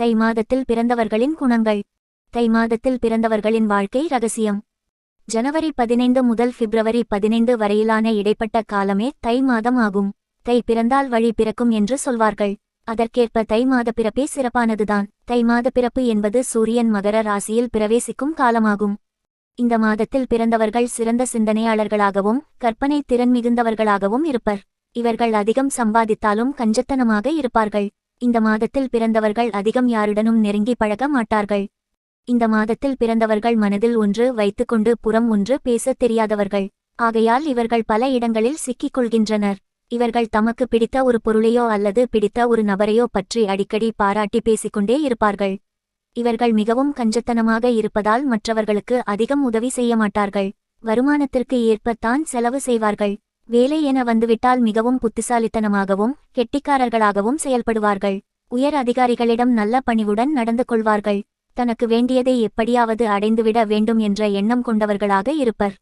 தை மாதத்தில் பிறந்தவர்களின் குணங்கள். தை மாதத்தில் பிறந்தவர்களின் வாழ்க்கை ரகசியம். ஜனவரி பதினைந்து முதல் பிப்ரவரி பதினைந்து வரையிலான இடைப்பட்ட காலமே தை மாதம் ஆகும். தை பிறந்தால் வழி பிறக்கும் என்று சொல்வார்கள். அதற்கேற்ப தை மாத பிறப்பே சிறப்பானதுதான். தை மாத பிறப்பு என்பது சூரியன் மகர ராசியில் பிரவேசிக்கும் காலமாகும். இந்த மாதத்தில் பிறந்தவர்கள் சிறந்த சிந்தனையாளர்களாகவும் கற்பனை திறன் மிகுந்தவர்களாகவும் இருப்பர். இவர்கள் அதிகம் சம்பாதித்தாலும் கஞ்சத்தனமாக இருப்பார்கள். இந்த மாதத்தில் பிறந்தவர்கள் அதிகம் யாருடனும் நெருங்கி பழக மாட்டார்கள். இந்த மாதத்தில் பிறந்தவர்கள் மனதில் ஒன்று வைத்துக்கொண்டு புறம் ஒன்று பேசத் தெரியாதவர்கள். ஆகையால் இவர்கள் பல இடங்களில் சிக்கிக் கொள்கின்றனர். இவர்கள் தமக்கு பிடித்த ஒரு பொருளையோ அல்லது பிடித்த ஒரு நபரையோ பற்றி அடிக்கடி பாராட்டி பேசிக்கொண்டே இருப்பார்கள். இவர்கள் மிகவும் கஞ்சத்தனமாக இருப்பதால் மற்றவர்களுக்கு அதிகம் உதவி செய்ய மாட்டார்கள். வருமானத்திற்கு ஏற்பத்தான் செலவு செய்வார்கள். வேலை என வந்துவிட்டால் மிகவும் புத்திசாலித்தனமாகவும் கெட்டிக்காரர்களாகவும் செயல்படுவார்கள். உயர் அதிகாரிகளிடம் நல்ல பணிவுடன் நடந்து கொள்வார்கள். தனக்கு வேண்டியதை எப்படியாவது அடைந்துவிட வேண்டும் என்ற எண்ணம் கொண்டவர்களாக இருப்பர்.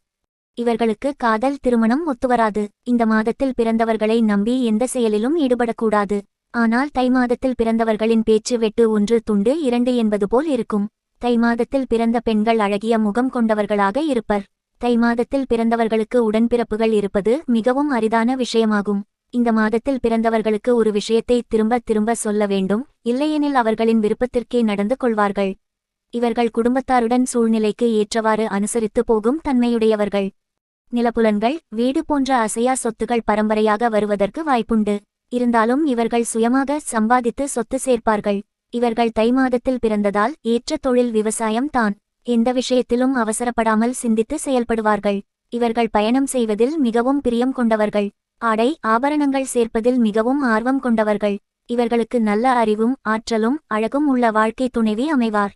இவர்களுக்கு காதல் திருமணம் ஒத்துவராது. இந்த மாதத்தில் பிறந்தவர்களை நம்பி எந்த செயலிலும் ஈடுபடக்கூடாது. ஆனால் தை மாதத்தில் பிறந்தவர்களின் பேச்சு வெட்டு ஒன்று துண்டு இரண்டு என்பது போல் இருக்கும். தை மாதத்தில் பிறந்த பெண்கள் அழகிய முகம் கொண்டவர்களாக இருப்பர். தை மாதத்தில் பிறந்தவர்களுக்கு உடன்பிறப்புகள் இருப்பது மிகவும் அரிதான விஷயமாகும். இந்த மாதத்தில் பிறந்தவர்களுக்கு ஒரு விஷயத்தை திரும்ப திரும்ப சொல்ல வேண்டும் இல்லையெனில் அவர்களின் விருப்பத்திற்கே நடந்து கொள்வார்கள். இவர்கள் குடும்பத்தாருடன் சூழ்நிலைக்கு ஏற்றவாறு அனுசரித்து போகும் தன்மையுடையவர்கள். நிலப்புலன்கள் வீடு போன்ற அசையா சொத்துகள் பரம்பரையாக வருவதற்கு வாய்ப்புண்டு. இருந்தாலும் இவர்கள் சுயமாக சம்பாதித்து சொத்து சேர்ப்பார்கள். இவர்கள் தை மாதத்தில் பிறந்ததால் ஏற்ற தொழில் விவசாயம் தான். எந்த விஷயத்திலும் அவசரப்படாமல் சிந்தித்து செயல்படுவார்கள். இவர்கள் பயணம் செய்வதில் மிகவும் பிரியம் கொண்டவர்கள். ஆடை ஆபரணங்கள் சேர்ப்பதில் மிகவும் ஆர்வம் கொண்டவர்கள். இவர்களுக்கு நல்ல அறிவும் ஆற்றலும் அழகும் உள்ள வாழ்க்கை துணைவி அமைவார்.